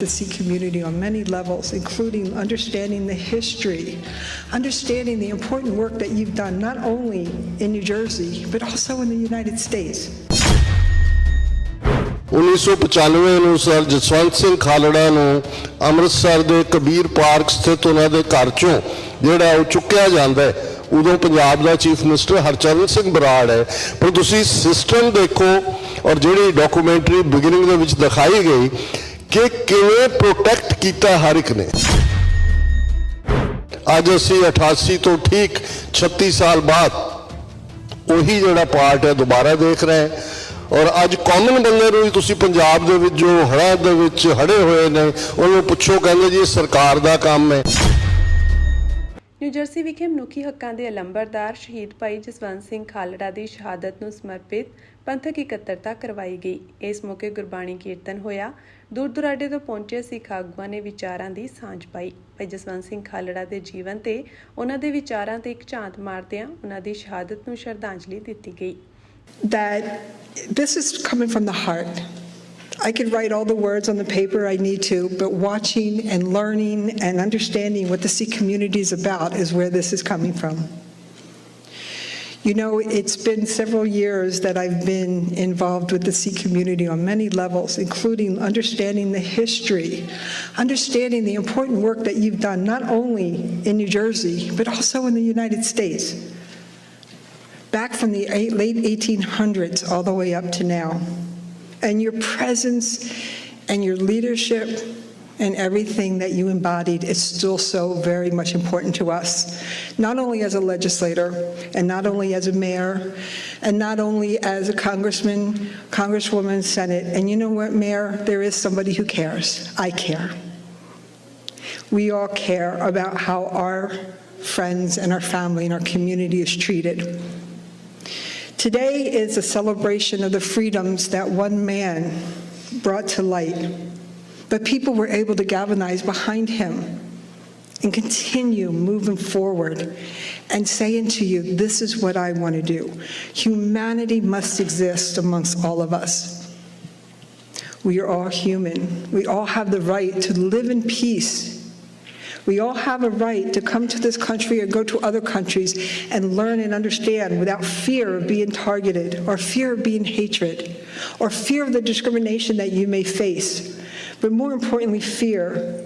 the Sikh community on many levels, including understanding the history, understanding the important work that you've done not only in New Jersey, but also in the United States. 1995 ਅਨੁਸਾਰ ਜਸਵੰਤ ਸਿੰਘ ਖਾਲੜਾ ਨੂੰ ਅੰਮ੍ਰਿਤਸਰ ਦੇ Kabir park ਸਥਿਤ ਉਹਨਾਂ ਦੇ ਘਰ ਚੋਂ ਜਿਹੜਾ ਉਹ ਚੁੱਕਿਆ ਜਾਂਦਾ ਹੈ ਉਦੋਂ ਪੰਜਾਬ ਦਾ ਚੀਫ ਮਿਨਿਸਟਰ ਹਰਚਰਨ ਸਿੰਘ ਬਰਾੜ ਹੈ ਪਰ ਤੁਸੀਂ ਸਿਸਟਮ ਦੇਖੋ ਔਰ ਜਿਹੜੀ ਡਾਕੂਮੈਂਟਰੀ ਬਿਗਨਿੰਗ ਦੇ ਵਿੱਚ ਦਿਖਾਈ ਗਈ ਕਿ ਕਿਵੇਂ ਪ੍ਰੋਟੈਕਟ ਕੀਤਾ ਹਰ ਇੱਕ ਨੇ ਅੱਜ ਅਸੀਂ 88 ਤੋਂ ਠੀਕ 36 ਸਾਲ ਬਾਅਦ ਉਹੀ ਜਿਹੜਾ ਪਾਰਟ ਹੈ ਦੁਬਾਰਾ ਦੇਖ ਰਹੇ ਹਾਂ ਔਰ ਅੱਜ ਕਾਮਨ ਬੰਦੇ ਨੂੰ ਤੁਸੀਂ ਪੰਜਾਬ ਦੇ ਵਿੱਚ ਜੋ ਹੜਾ ਦੇ ਵਿੱਚ ਹੜੇ ਹੋਏ ਨੇ ਉਹਨੂੰ ਪੁੱਛੋ ਕਹਿੰਦੇ ਜੀ ਸਰਕਾਰ ਦਾ ਕੰਮ ਹੈ ਨਿਊ ਜਰਸੀ ਵਿਖੇ ਮਨੁੱਖੀ ਹੱਕਾਂ ਦੇ ਅਲੰਬਰਦਾਰ ਸ਼ਹੀਦ ਭਾਈ ਜਸਵੰਤ ਸਿੰਘ ਖਾਲੜਾ ਦੀ ਸ਼ਹਾਦਤ ਨੂੰ ਸਮਰਪਿਤ ਪੰਥਕ ਇਕੱਤਰਤਾ ਕਰਵਾਈ ਗਈ ਇਸ ਮੌਕੇ ਗੁਰਬਾਣੀ ਕੀਰਤਨ ਹੋਇਆ ਦੂਰ ਦੁਰਾਡੇ ਤੋਂ ਪਹੁੰਚੇ ਸਿੱਖ ਆਗੂਆਂ ਨੇ ਵਿਚਾਰਾਂ ਦੀ ਸਾਂਝ ਪਾਈ ਭਾਈ ਜਸਵੰਤ ਸਿੰਘ ਖਾਲੜਾ ਦੇ ਜੀਵਨ ਤੇ ਉਹਨਾਂ ਦੇ ਵਿਚਾਰਾਂ ਤੇ ਇੱਕ ਝਾਤ ਮਾਰਦਿਆਂ ਉਹਨਾਂ ਦੀ ਸ਼ਹਾਦਤ ਨੂੰ ਸ਼ਰਧਾਂਜਲੀ ਦਿੱਤੀ ਗਈ that this is coming from the heart I could write all the words on the paper I need to, but watching and learning and understanding what the Sikh community is about is where this is coming from. You know, it's been several years that I've been involved with the Sikh community on many levels, including understanding the history, understanding the important work that you've done, not only in New Jersey, but also in the United States, back from the late 1800s all the way up to now. And your presence and your leadership and everything that you embodied is still so very much important to us, not only as a legislator, and not only as a mayor, and not only as a congressman, congresswoman, senate, and you know what, mayor, there is somebody who cares. I care. We all care about how our friends and our family and our community is treated. Today is a celebration of the freedoms that one man brought to light but people were able to galvanize behind him and continue moving forward and saying to you, this is what I want to do. Humanity must exist amongst all of us. We are all human. We all have the right to live in peace. We all have a right to come to this country or go to other countries and learn and understand without fear of being targeted or fear of being hatred or fear of the discrimination that you may face but more importantly, fear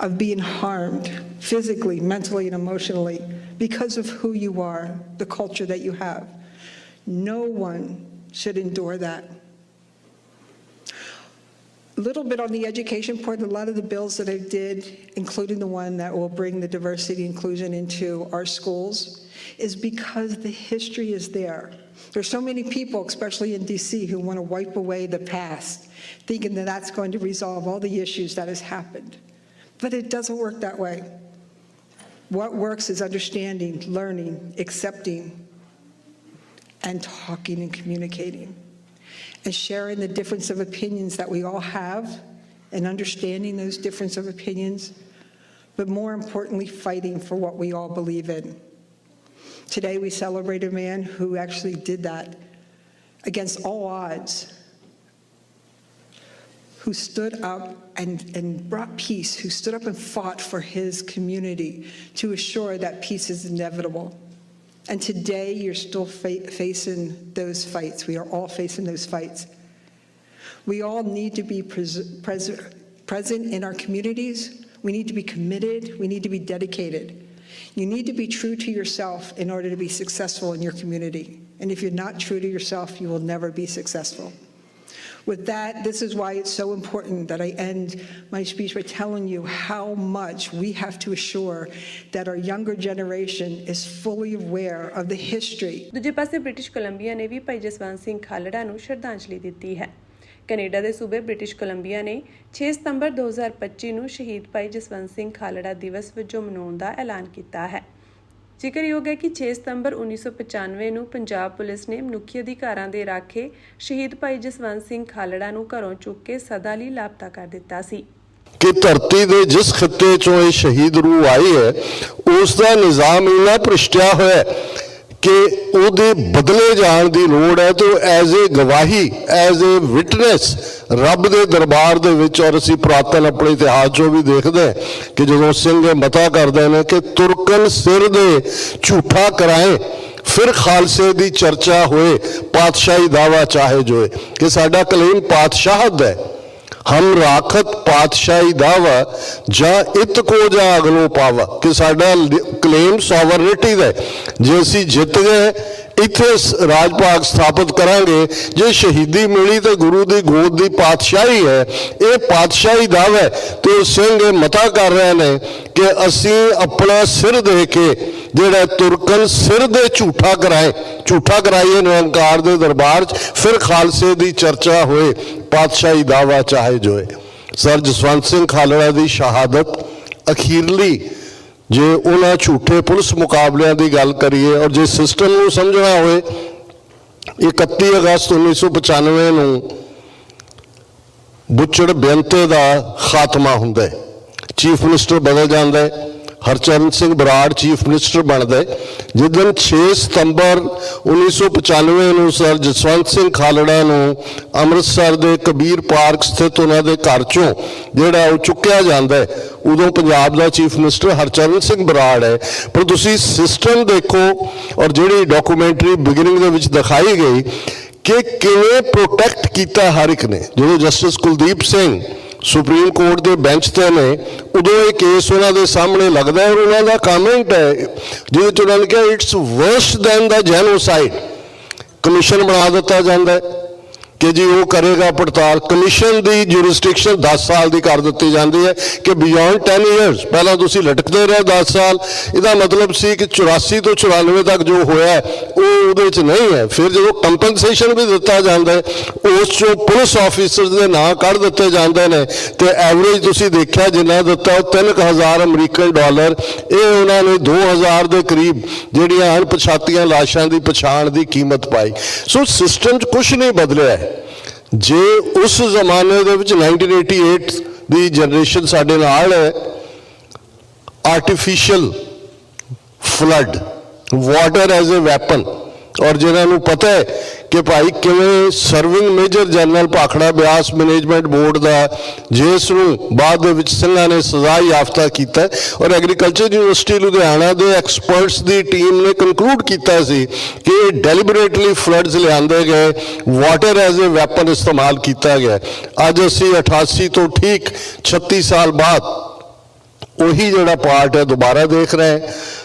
of being harmed physically, mentally, and emotionally because of who you are, the culture that you have. No one should endure that. A little bit on the education part, a lot of the bills that I did, including the one that will bring the diversity inclusion into our schools, is because the history is there. There's so many people, especially in DC, who want to wipe away the past, thinking that that's going to resolve all the issues that has happened. But it doesn't work that way. What works is understanding, learning, accepting, and talking and communicating, and sharing the difference of opinions that we all have, and understanding those difference of opinions, but more importantly, fighting for what we all believe in. Today we celebrate a man who actually did that against all odds, who stood up and, and brought peace, who stood up and fought for his community to assure that peace is inevitable. And today you're still fa facing those fights. We are all facing those fights. We all need to be present in our communities. We need to be committed. We need to be dedicated. You need to be true to yourself in order to be successful in your community. And if you're not true to yourself, you will never be successful. With that, this is why it's so important that I end my speech by telling you how much we have to assure that our younger generation is fully aware of the history. ਦੂਜੇ ਪਾਸੇ British Columbia ਨੇ ਵੀ ਭਾਈ ਜਸਵੰਤ ਸਿੰਘ ਖਾਲੜਾ ਨੂੰ ਸ਼ਰਧਾਂਜਲੀ ਦਿੱਤੀ ਹੈ। Canada ਦੇ ਸੂਬੇ ਬ੍ਰਿਟਿਸ਼ ਕੋਲੰਬੀਆ ਨੇ 6 ਸਤੰਬਰ 2025 ਨੂੰ ਸ਼ਹੀਦ ਭਾਈ ਜਸਵੰਤ ਸਿੰਘ ਖਾਲੜਾ ਦਿਵਸ ਵਜੋਂ ਮਨਾਉਣ ਦਾ ਐਲਾਨ ਕੀਤਾ ਹੈ ਜ਼ਿਕਰਯੋਗ ਹੈ ਕਿ 6 ਸਤੰਬਰ 1995 ਨੂੰ ਪੰਜਾਬ ਪੁਲਿਸ ਨੇ ਮਨੁੱਖੀ ਅਧਿਕਾਰਾਂ ਦੇ ਰਾਖੇ ਸ਼ਹੀਦ ਭਾਈ ਜਸਵੰਤ ਸਿੰਘ ਖਾਲੜਾ ਨੂੰ ਘਰੋਂ ਚੁੱਕ ਕੇ ਸਦਾ ਲਈ ਲਾਪਤਾ ਕਰ ਦਿੱਤਾ ਸੀ ਕਿ ਧਰਤੀ ਦੇ ਜਿਸ ਖਿੱਤੇ ਚੋਂ ਇਹ ਸ਼ਹੀਦ ਰੂਹ ਆਈ ਹੈ ਉਸ ਦਾ ਨਿਜ਼ਾਮ ਇਹਨਾਂ ਪ੍ਰਸ਼ਟਿਆ ਹੋਇਆ ਕਿ ਉਹਦੇ ਬਦਲੇ ਜਾਣ ਦੀ ਲੋੜ ਹੈ ਤੇ ਐਜ਼ ਏ ਗਵਾਹੀ ਐਜ਼ ਏ ਵਿਟਨੈਸ ਰੱਬ ਦੇ ਦਰਬਾਰ ਦੇ ਵਿੱਚ ਔਰ ਅਸੀਂ ਪ੍ਰਾਤਨ ਆਪਣੇ ਇਤਿਹਾਸ ਜੋ ਵੀ ਦੇਖਦੇ ਕਿ ਜਦੋਂ ਸਿੰਘ ਮਤਾ ਕਰਦੇ ਨੇ ਕਿ ਤੁਰਕਨ ਸਿਰ ਦੇ ਝੂਠਾ ਕਰਾਏ ਫਿਰ ਖਾਲਸੇ ਦੀ ਚਰਚਾ ਹੋਏ ਪਾਤਸ਼ਾਹੀ ਦਾਵਾ ਚਾਹੇ ਜੋਏ ਕਿ ਸਾਡਾ ਕਲੇਮ ਪਾਤਸ਼ਾਹਤ ਹੈ ਹਮ ਰਾਖਤ ਪਾਤਸ਼ਾਹੀ ਦਾਵਾ ਜਾਂ ਇਤ ਕੋ ਜਾਗ ਅਗਲੋ ਪਾਵਾ ਕਿ ਸਾਡਾ ਕਲੇਮ ਸੋਵਰਨਿਟੀ ਦਾ ਜੇ ਅਸੀਂ ਜਿੱਤ ਗਏ ਇੱਥੇ ਰਾਜ ਭਾਗ ਸਥਾਪਿਤ ਕਰਾਂਗੇ ਜੇ ਸ਼ਹੀਦੀ ਮਿਲੀ ਤੇ ਗੁਰੂ ਦੀ ਗੋਦ ਦੀ ਪਾਤਸ਼ਾਹੀ ਹੈ ਇਹ ਪਾਤਸ਼ਾਹੀ ਦਾਵਾ ਹੈ ਤੇ ਸਿੰਘ ਇਹ ਮਤਾ ਕਰ ਰਹੇ ਨੇ ਕਿ ਅਸੀਂ ਆਪਣਾ ਸਿਰ ਦੇ ਕੇ ਜਿਹੜਾ ਤੁਰਕਨ ਸਿਰ ਦੇ ਝੂਠਾ ਕਰਾਏ ਝੂਠਾ ਕਰਾਈਏ ਨਿਰੰਕਾਰ ਦੇ ਦਰਬਾਰ 'ਚ ਫਿਰ ਖਾਲਸੇ ਦੀ ਚਰਚਾ ਹੋਏ ਪਾਤਸ਼ਾਹੀ ਦਾਵਾ ਚਾਹੇ ਜੋਏ ਸਰ ਜਸਵੰਤ ਸਿੰਘ ਖਾਲੜਾ ਦੀ ਸ਼ਹਾਦਤ ਅਖੀਰਲੀ ਜੇ ਉਹਨਾਂ ਝੂਠੇ ਪੁਲਿਸ ਮੁਕਾਬਲਿਆਂ ਦੀ ਗੱਲ ਕਰੀਏ ਔਰ ਜੇ ਸਿਸਟਮ ਨੂੰ ਸਮਝਣਾ ਹੋਵੇ 31 ਅਗਸਤ 1995 ਨੂੰ ਬੁੱਚੜ ਬੇਅੰਤੇ ਦਾ ਖਾਤਮਾ ਹੁੰਦਾ ਹੈ ਚੀਫ ਮਿਨਿਸਟਰ ਬਦਲ ਜਾਂਦਾ ਹੈ ਹਰਚਰਨ ਸਿੰਘ ਬਰਾੜ ਚੀਫ ਮਿਨਿਸਟਰ ਬਣਦਾ ਹੈ ਜਿਸ ਦਿਨ 6 ਸਤੰਬਰ 1995 ਨੂੰ ਸਰ ਜਸਵੰਤ ਸਿੰਘ ਖਾਲੜਾ ਨੂੰ ਅੰਮ੍ਰਿਤਸਰ ਦੇ ਕਬੀਰ ਪਾਰਕ ਸਥਿਤ ਉਹਨਾਂ ਦੇ ਘਰ ਚੋਂ ਜਿਹੜਾ ਉਹ ਚੁੱਕਿਆ ਜਾਂਦਾ ਹੈ ਉਦੋਂ ਪੰਜਾਬ ਦਾ ਚੀਫ ਮਿਨਿਸਟਰ ਹਰਚਰਨ ਸਿੰਘ ਬਰਾੜ ਹੈ ਪਰ ਤੁਸੀਂ ਸਿਸਟਮ ਦੇਖੋ ਔਰ ਜਿਹੜੀ ਡਾਕੂਮੈਂਟਰੀ ਬਿਗਨਿੰਗ ਦੇ ਵਿੱਚ ਦਿਖਾਈ ਗਈ ਕਿ ਕਿਵੇਂ ਪ੍ਰੋਟੈਕਟ ਕੀਤਾ ਹਰ ਇੱਕ ਨੇ ਜਦੋਂ justice Kuldeep Singh supreme court ਦੇ ਬੈਂਚ ਤੇ ਨੇ ਉਦੋਂ ਇਹ ਕੇਸ ਉਹਨਾਂ ਦੇ ਸਾਹਮਣੇ ਲੱਗਦਾ ਹੈ ਉਹਨਾਂ ਦਾ ਕਮੈਂਟ ਹੈ ਜਿਹਦੇ ਚ ਉਹਨਾਂ ਨੇ ਕਿਹਾ it's worse than the genocide commission ਬਣਾ ਦਿੱਤਾ ਜਾਂਦਾ ਹੈ ਕਿ ਜੀ ਉਹ ਕਰੇਗਾ ਪੜਤਾਲ ਕਮਿਸ਼ਨ ਦੀ ਜੁਰਿਸਡਿਕਸ਼ਨ 10 ਸਾਲ ਦੀ ਕਰ ਦਿੱਤੀ ਜਾਂਦੀ ਹੈ ਕਿ ਬਿਯੋਂਡ 10 ਇਅਰਸ ਪਹਿਲਾਂ ਤੁਸੀਂ ਲਟਕਦੇ ਰਹੇ 10 ਸਾਲ ਇਹਦਾ ਮਤਲਬ ਸੀ ਕਿ 84 ਤੋਂ 94 ਤੱਕ ਜੋ ਹੋਇਆ ਉਹ ਉਹਦੇ ਵਿੱਚ ਨਹੀਂ ਹੈ ਫਿਰ ਜਦੋਂ ਕੰਪਨਸੇਸ਼ਨ ਵੀ ਦਿੱਤਾ ਜਾਂਦਾ ਹੈ ਉਸ ਚੋਂ ਪੁਲਿਸ ਆਫੀਸਰ ਦੇ ਨਾਂ ਕੱਢ ਦਿੱਤੇ ਜਾਂਦੇ ਨੇ ਤੇ ਐਵਰੇਜ ਤੁਸੀਂ ਦੇਖਿਆ ਜਿੰਨਾ ਦਿੱਤਾ ਉਹ 3000 ਅਮਰੀਕਨ ਡਾਲਰ ਇਹ ਉਹਨਾਂ ਨੇ 2000 ਦੇ ਕਰੀਬ ਜਿਹੜੀਆਂ ਅਣਪਛਾਤੀਆਂ ਲਾਸ਼ਾਂ ਦੀ ਪਛਾਣ ਦੀ ਕੀਮਤ ਪਾਈ ਸੋ ਸਿਸਟਮ 'ਚ ਕੁਝ ਨਹੀਂ ਬਦਲਿਆ ਹੈ ਜੇ ਉਸ ਜ਼ਮਾਨੇ ਦੇ ਵਿੱਚ 1988 ਦੀ ਜਨਰੇਸ਼ਨ ਸਾਡੇ ਨਾਲ ਹੈ artificial flood water as a weapon ਔਰ ਜਿਹਨਾਂ ਨੂੰ ਪਤਾ ਹੈ ਕਿ ਭਾਈ ਕਿਵੇਂ serving major general Bhakra Beas management board ਦਾ ਜਿਸ ਨੂੰ ਬਾਅਦ ਦੇ ਵਿੱਚ ਸਿੰਘਾਂ ਨੇ ਸਜ਼ਾ ਯਾਫਤਾ ਕੀਤਾ ਔਰ ਐਗਰੀਕਲਚਰ ਯੂਨੀਵਰਸਿਟੀ ਲੁਧਿਆਣਾ ਦੇ ਐਕਸਪਰਟਸ ਦੀ ਟੀਮ ਨੇ ਕਨਕਲੂਡ ਕੀਤਾ ਸੀ ਕਿ ਡੈਲੀਬਰੇਟਲੀ ਫਲੱਡਸ ਲਿਆਂਦੇ ਗਏ ਵਾਟਰ ਐਜ਼ ਅ ਵੈਪਨ ਇਸਤੇਮਾਲ ਕੀਤਾ ਗਿਆ ਅੱਜ ਅਸੀਂ 88 ਤੋਂ ਠੀਕ 36 ਸਾਲ ਬਾਅਦ ਉਹੀ ਜਿਹੜਾ ਪਾਰਟ ਹੈ ਦੁਬਾਰਾ ਦੇਖ ਰਹੇ ਹਾਂ